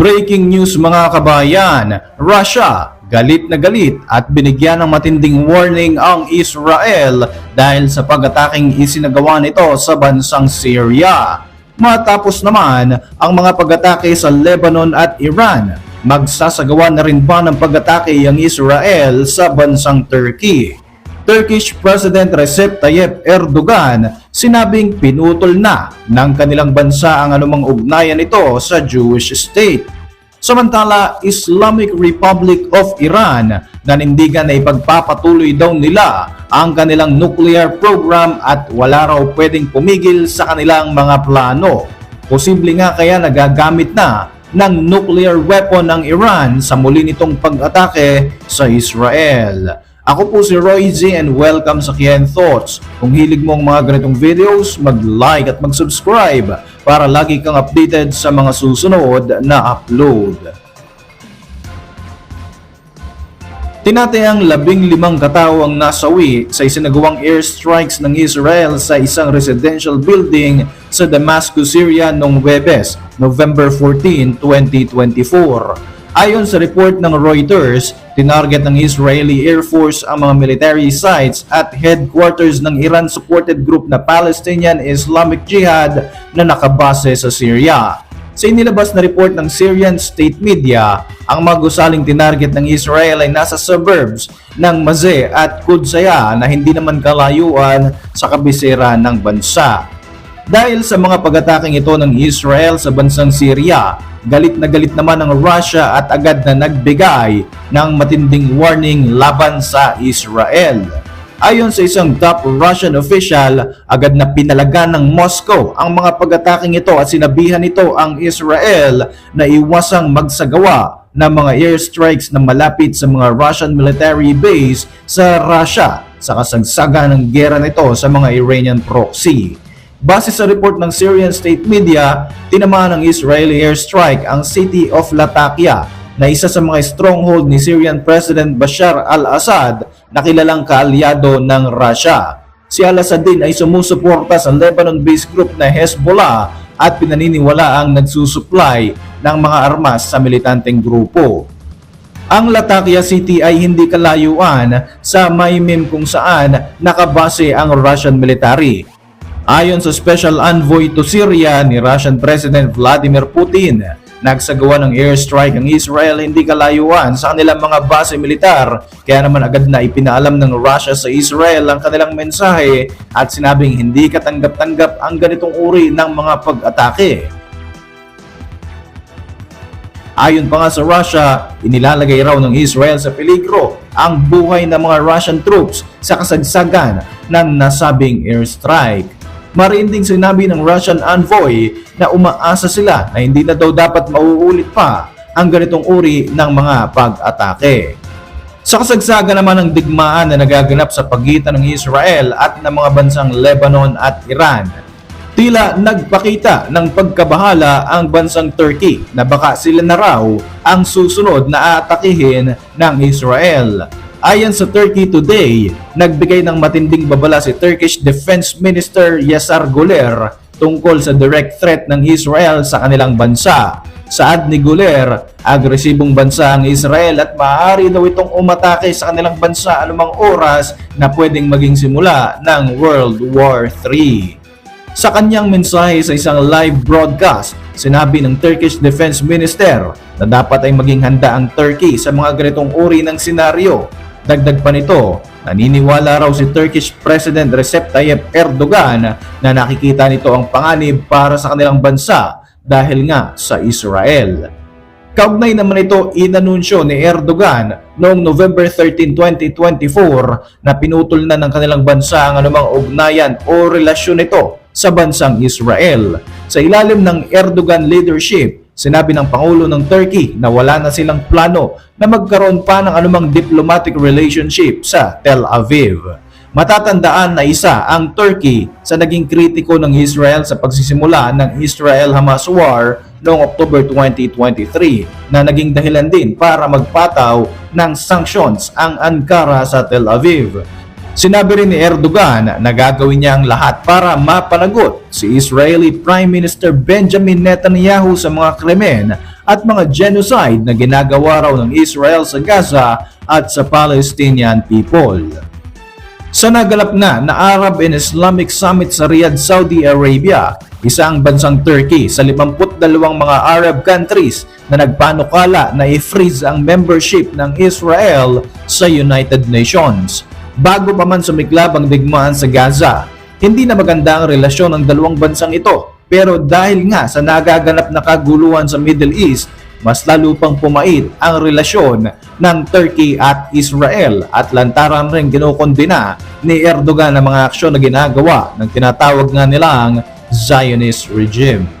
Breaking news mga kabayan, Russia galit na galit at binigyan ng matinding warning ang Israel dahil sa pag-ataking isinagawa nito sa bansang Syria. Matapos naman ang mga pag-atake sa Lebanon at Iran, magsasagawa na rin ba ng pag-atake ang Israel sa bansang Turkey? Turkish President Recep Tayyip Erdogan sinabing pinutol na ng kanilang bansa ang anumang ugnayan nito sa Jewish state. Samantala, Islamic Republic of Iran nanindigan na ipagpapatuloy daw nila ang kanilang nuclear program at wala raw pwedeng pumigil sa kanilang mga plano. Posible nga kaya nagagamit na ng nuclear weapon ng Iran sa muli nitong pag-atake sa Israel. Ako po si Roy Z and welcome sa Kian Thoughts. Kung hilig mo ang mga ganitong videos, mag-like at mag-subscribe para lagi kang updated sa mga susunod na upload. Tinatayang labing limang katao ang nasawi sa isinagawang airstrikes ng Israel sa isang residential building sa Damascus, Syria noong Webes, November 14, 2024. Ayon sa report ng Reuters, tinarget ng Israeli Air Force ang mga military sites at headquarters ng Iran-supported group na Palestinian Islamic Jihad na nakabase sa Syria. Sa inilabas na report ng Syrian state media, ang mga gusaling tinarget ng Israel ay nasa suburbs ng Mazeh at Qudsaya na hindi naman kalayuan sa kabisera ng bansa. Dahil sa mga pag-ataking ito ng Israel sa bansang Syria, galit na galit naman ang Russia at agad na nagbigay ng matinding warning laban sa Israel. Ayon sa isang top Russian official, agad na pinalagan ng Moscow ang mga pag-ataking ito at sinabihan ito ang Israel na iwasang magsagawa ng mga airstrikes na malapit sa mga Russian military base sa Russia sa kasagsagan ng gera nito sa mga Iranian proxy. Base sa report ng Syrian state media, tinamaan ng Israeli airstrike ang city of Latakia na isa sa mga stronghold ni Syrian President Bashar al-Assad na kilalang kaalyado ng Russia. Si al-Assad din ay sumusuporta sa Lebanon-based group na Hezbollah at pinaniniwala ang nagsusupply ng mga armas sa militanteng grupo. Ang Latakia City ay hindi kalayuan sa Maymim kung saan nakabase ang Russian military. Ayon sa Special Envoy to Syria ni Russian President Vladimir Putin, nagsagawa ng airstrike ang Israel hindi kalayuan sa kanilang mga base militar kaya naman agad na ipinaalam ng Russia sa Israel ang kanilang mensahe at sinabing hindi katanggap-tanggap ang ganitong uri ng mga pag-atake. Ayon pa nga sa Russia, inilalagay raw ng Israel sa peligro ang buhay ng mga Russian troops sa kasagsagan ng nasabing airstrike. Marinding sinabi ng Russian envoy na umaasa sila na hindi na daw dapat mauulit pa ang ganitong uri ng mga pag-atake. Sa kasagsagan naman ng digmaan na nagaganap sa pagitan ng Israel at ng mga bansang Lebanon at Iran, tila nagpakita ng pagkabahala ang bansang Turkey na baka sila na raw ang susunod na aatakihin ng Israel. Ayon sa Turkey Today, nagbigay ng matinding babala si Turkish Defense Minister Yasar Guler tungkol sa direct threat ng Israel sa kanilang bansa. Saad ni Guler, agresibong bansa ang Israel at maaari daw itong umatake sa kanilang bansa anumang oras na pwedeng maging simula ng World War III. Sa kanyang mensahe sa isang live broadcast, sinabi ng Turkish Defense Minister na dapat ay maging handa ang Turkey sa mga ganitong uri ng senaryo. Dagdag pa nito, naniniwala raw si Turkish President Recep Tayyip Erdogan na nakikita nito ang panganib para sa kanilang bansa dahil nga sa Israel. Kaugnay naman ito inanunsyo ni Erdogan noong November 13, 2024 na pinutol na ng kanilang bansa ang anumang ugnayan o relasyon nito sa bansang Israel. Sa ilalim ng Erdogan leadership, sinabi ng Pangulo ng Turkey na wala na silang plano na magkaroon pa ng anumang diplomatic relationship sa Tel Aviv. Matatandaan na isa ang Turkey sa naging kritiko ng Israel sa pagsisimula ng Israel-Hamas War noong October 2023 na naging dahilan din para magpataw ng sanctions ang Ankara sa Tel Aviv. Sinabi rin ni Erdogan na gagawin niya ang lahat para mapanagot si Israeli Prime Minister Benjamin Netanyahu sa mga krimen at mga genocide na ginagawa raw ng Israel sa Gaza at sa Palestinian people. Sa nagalap nga na Arab and Islamic Summit sa Riyadh, Saudi Arabia, isa ang bansang Turkey sa 52 mga Arab countries na nagpanukala na i-freeze ang membership ng Israel sa United Nations. Bago pa man sumiklab ang digmaan sa Gaza, hindi na maganda ang relasyon ng dalawang bansang ito. Pero dahil nga sa nagaganap na kaguluhan sa Middle East, mas lalo pang pumait ang relasyon ng Turkey at Israel at lantaran rin kinukondina ni Erdogan ang mga aksyon na ginagawa ng tinatawag nga nilang Zionist regime.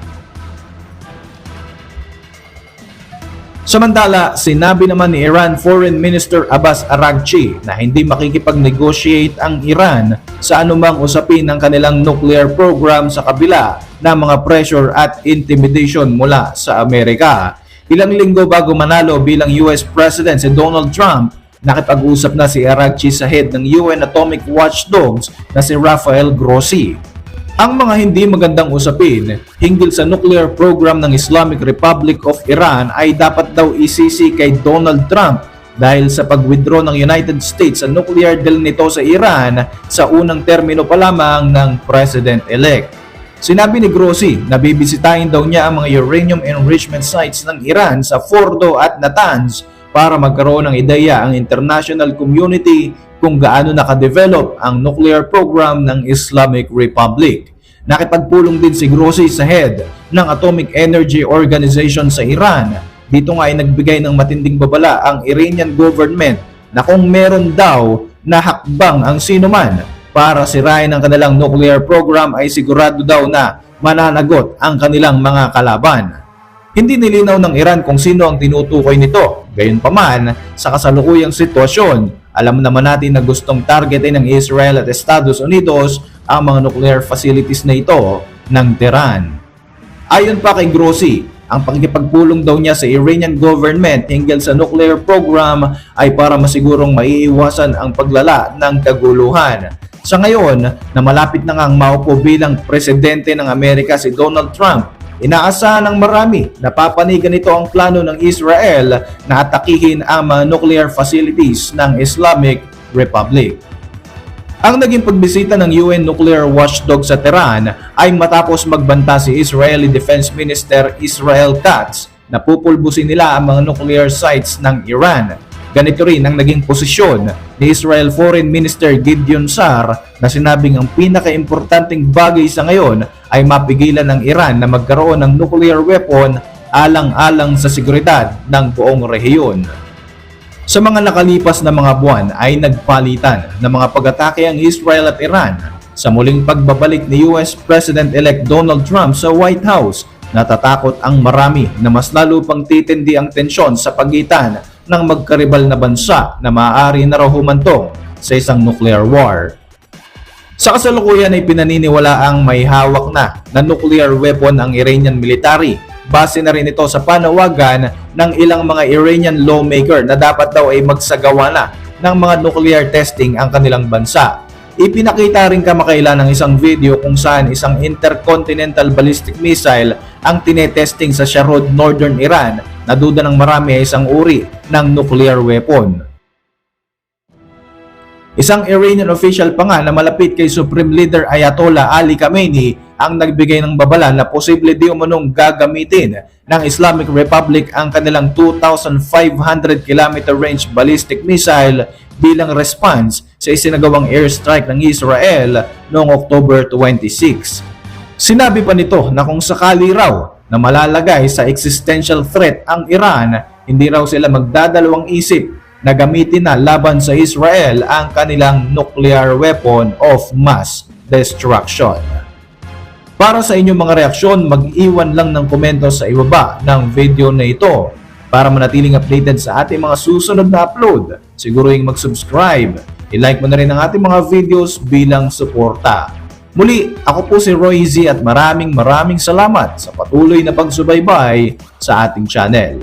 Samantala, sinabi naman ni Iran Foreign Minister Abbas Araghchi na hindi makikipag-negotiate ang Iran sa anumang usapin ng kanilang nuclear program sa kabila ng mga pressure at intimidation mula sa Amerika. Ilang linggo bago manalo bilang US President si Donald Trump, nakipag-usap na si Araghchi sa head ng UN Atomic Watchdogs na si Rafael Grossi. Ang mga hindi magandang usapin hinggil sa nuclear program ng Islamic Republic of Iran ay dapat daw isisi kay Donald Trump dahil sa pag-withdraw ng United States sa nuclear deal nito sa Iran sa unang termino pa lamang ng President-elect. Sinabi ni Grossi na bibisitahin daw niya ang mga uranium enrichment sites ng Iran sa Fordo at Natanz para magkaroon ng ideya ang international community kung gaano nakadevelop ang nuclear program ng Islamic Republic. Nakipagpulong din si Grossi sa head ng Atomic Energy Organization sa Iran. Dito nga ay nagbigay ng matinding babala ang Iranian government na kung meron daw na hakbang ang sinuman para sirain ang kanilang nuclear program ay sigurado daw na mananagot ang kanilang mga kalaban. Hindi nilinaw ng Iran kung sino ang tinutukoy nito. Gayunpaman, sa kasalukuyang sitwasyon, alam naman natin na gustong targetin ng Israel at Estados Unidos ang mga nuclear facilities na ito ng Tehran. Ayon pa kay Grossi, ang pagkipagpulong daw niya sa Iranian government hinggil sa nuclear program ay para masigurong maiiwasan ang paglala ng kaguluhan. Sa ngayon, na malapit na ngang maupo bilang presidente ng Amerika si Donald Trump, Inaasahan ng marami na papanigan nito ang plano ng Israel na atakihin ang mga nuclear facilities ng Islamic Republic. Ang naging pagbisita ng UN Nuclear Watchdog sa Tehran ay matapos magbanta si Israeli Defense Minister Israel Katz na pupulbusin nila ang mga nuclear sites ng Iran. Ganito rin ang naging posisyon ni Israel Foreign Minister Gideon Sar na sinabing ang pinakaimportanteng bagay sa ngayon ay mapigilan ng Iran na magkaroon ng nuclear weapon alang-alang sa seguridad ng buong rehiyon. Sa mga nakalipas na mga buwan ay nagpalitan ng mga pag-atake ang Israel at Iran sa muling pagbabalik ni US President-elect Donald Trump sa White House. Natatakot ang marami na mas lalo pang titindi ang tensyon sa pagitan ng magkaribal na bansa na maaari na raw humantong sa isang nuclear war. Sa kasalukuyan ay pinaniniwala ang may hawak na na nuclear weapon ang Iranian military Base na rin ito sa panawagan ng ilang mga Iranian lawmaker na dapat daw ay magsagawa na ng mga nuclear testing ang kanilang bansa. Ipinakita rin kamakailan ng isang video kung saan isang intercontinental ballistic missile ang tinetesting sa Sharod, Northern Iran na duda ng marami ay isang uri ng nuclear weapon. Isang Iranian official pa nga na malapit kay Supreme Leader Ayatollah Ali Khamenei ang nagbigay ng babala na posible di umunong gagamitin ng Islamic Republic ang kanilang 2,500 km range ballistic missile bilang response sa isinagawang airstrike ng Israel noong October 26. Sinabi pa nito na kung sakali raw na malalagay sa existential threat ang Iran, hindi raw sila magdadalawang isip na gamitin na laban sa Israel ang kanilang nuclear weapon of mass destruction. Para sa inyong mga reaksyon, mag-iwan lang ng komento sa ibaba ng video na ito. Para manatiling updated sa ating mga susunod na upload, siguruhin mag-subscribe. I-like mo na rin ang ating mga videos bilang suporta. Muli, ako po si Roy Z at maraming maraming salamat sa patuloy na pagsubaybay sa ating channel.